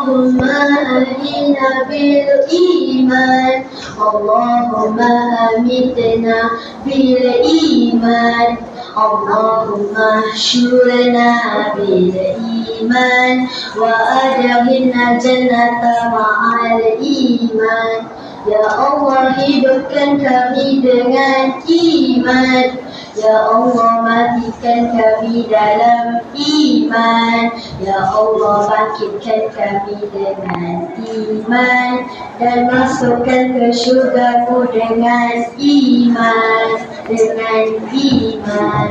اللهم أهدنا بالإيمان. اللهم أمتنا بالإيمان. اللهم احشرنا بالإيمان. وأدخلنا جنة مع الإيمان. Ya Allah hidupkan kami dengan iman. Ya Allah matikan kami dalam iman. Ya Allah bangkitkan kami dengan iman. Dan masukkan ke syurgamu dengan iman. Dengan iman.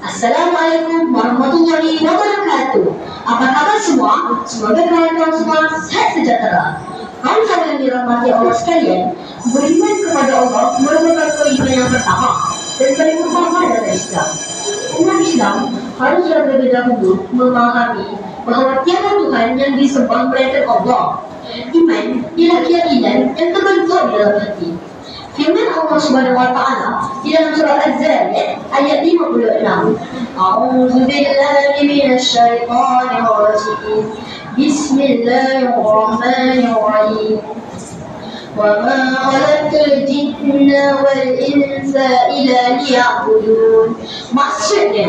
Assalamualaikum warahmatullahi wabarakatuh. Apa khabar semua? Semoga kalian semua sehat sejahtera. Kawan-kawan yang dirahmati Allah sekalian, beriman kepada Allah merupakan keimanan yang pertama dan paling utama dalam Islam. Umat Islam haruslah terlebih dahulu memahami bahawa tiada Tuhan yang disembah melainkan Allah. Iman ialah keyakinan yang terbentuk di dalam hati. Firman Allah Subhanahu wa taala di dalam surah Az-Zariyat ayat 56. A'udzu billahi minasy syaithanir rajim. Bismillahirrahmanirrahim. وما خلقت الجن والإنس illa liya'budun Maksudnya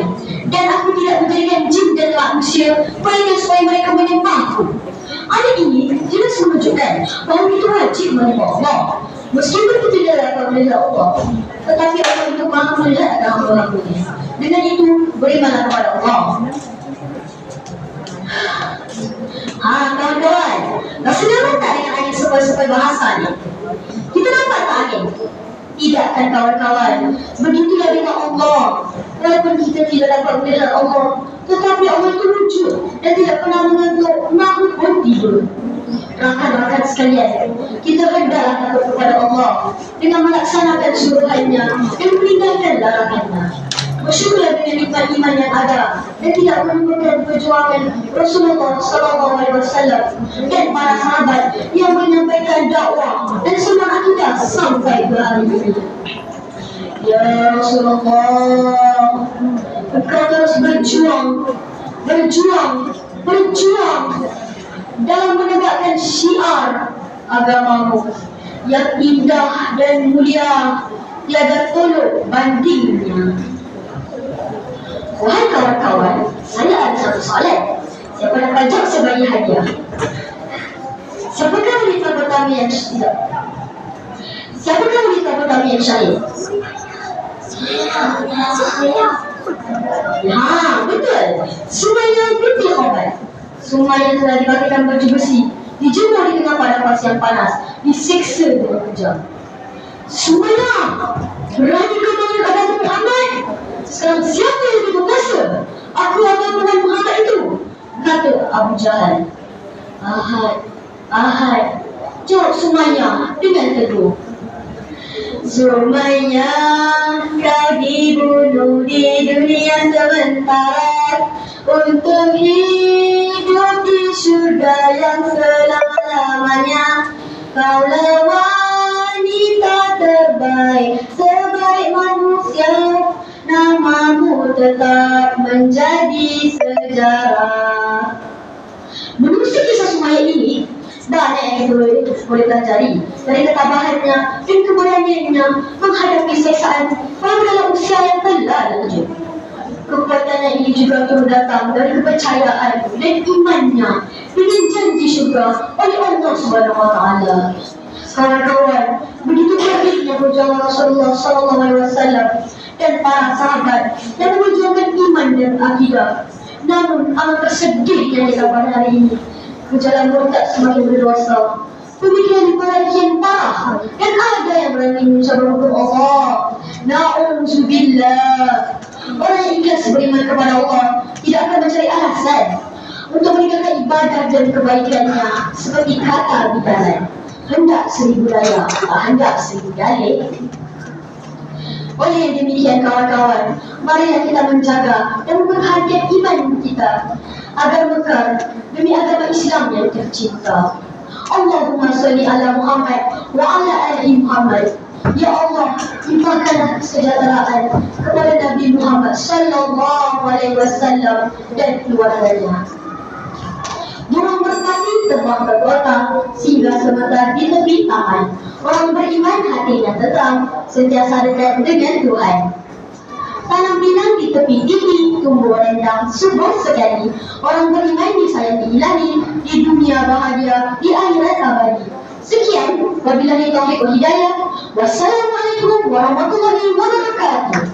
Dan aku tidak menjadikan jin dan manusia Perintah supaya mereka menyembahku Ayat ini jelas menunjukkan bahawa kita wajib menyembah Allah. Meskipun kita tidak dapat melihat Allah, tetapi Allah itu mampu melihat akan orang ini. Dengan itu berimanlah kepada Allah. Ha, kawan-kawan, dah sedar tak dengan ayat sebuah-sebuah bahasa ni? Kita dapat tak angin? Tidak kan kawan-kawan. Begitulah dengan Allah. Walaupun kita tidak dapat melihat Allah Tetapi Allah itu wujud Dan tidak pernah menentuk makhluk pun tiba Rakan-rakan sekalian Kita hendaklah takut kepada Allah Dengan melaksanakan suruhannya Dan meninggalkan larangannya Bersyukurlah dengan nikmat iman yang ada dan tidak melupakan perjuangan Rasulullah Sallallahu Alaihi Wasallam dan para sahabat yang menyampaikan dakwah dan semangat kita sampai ke. Ya Rasulullah, engkau terus berjuang, berjuang, berjuang dalam menegakkan syiar agamamu yang indah dan mulia tiada tolok bandingnya. Wahai kawan-kawan, saya ada satu soalan. Siapa nak pajak saya bagi hadiah? Siapakah wanita pertama yang tidak? Siapakah wanita pertama yang syahid? Ha, betul. Sumaya binti Khobar. Sumaya telah dipakaikan baju besi. Dijemur di tengah padang pasir yang panas. Disiksa dengan kejam. Sumaya, berani kau mengatakan Muhammad? Sekarang siapa yang lebih berkuasa? Aku atau Tuhan Muhammad itu? Kata Abu Jahal. Ahad, Ahad. Jawab Sumaya dengan teguh. Sumaya, kau dibunuh di dunia sementara untuk hidup di syurga yang selama-lamanya. Kaulah wanita terbaik, sebaik manusia tetap menjadi sejarah. Menurut kisah Sumaya ini, banyak yang boleh, boleh pelajari dari ketabahannya dan keberaniannya menghadapi seksaan pada dalam usia yang telah lanjut. Kekuatannya ini juga turut datang dari kepercayaan dan imannya dengan janji syurga oleh Allah Subhanahu Wa Taala. Kawan-kawan, begitu baiknya perjuangan Rasulullah Sallallahu Alaihi Wasallam dan para sahabat yang memperjuangkan iman dan akidah. Namun, alangkah sedihnya kita pada hari ini. Kejalan murtad semakin berdosa. Pemikiran para kian parah dan ada yang berani mencabar hukum Allah. Na'udzubillah. Orang yang ikhlas beriman kepada Allah tidak akan mencari alasan untuk meninggalkan ibadah dan kebaikannya seperti kata di dalam hendak seribu daya, hendak seribu dalih oleh demikian kawan-kawan, marilah kita menjaga dan memperhatikan iman kita agar mekar demi agama Islam yang tercinta. Allahumma salli ala Muhammad wa ala ali Muhammad. Ya Allah, limpahkanlah kesejahteraan kepada Nabi Muhammad sallallahu alaihi wasallam dan keluarganya. Yang terbang ke kota sehingga sebentar di tepi taman. Orang beriman hatinya tetap sentiasa dekat dengan Tuhan. Tanam pinang di tepi tinggi, tumbuh rendang, subur sekali. Orang beriman disayangi ilahi, di dunia bahagia, di akhirat abadi. Sekian, wabillahi taufiq wal hidayah. Wassalamualaikum warahmatullahi wabarakatuh.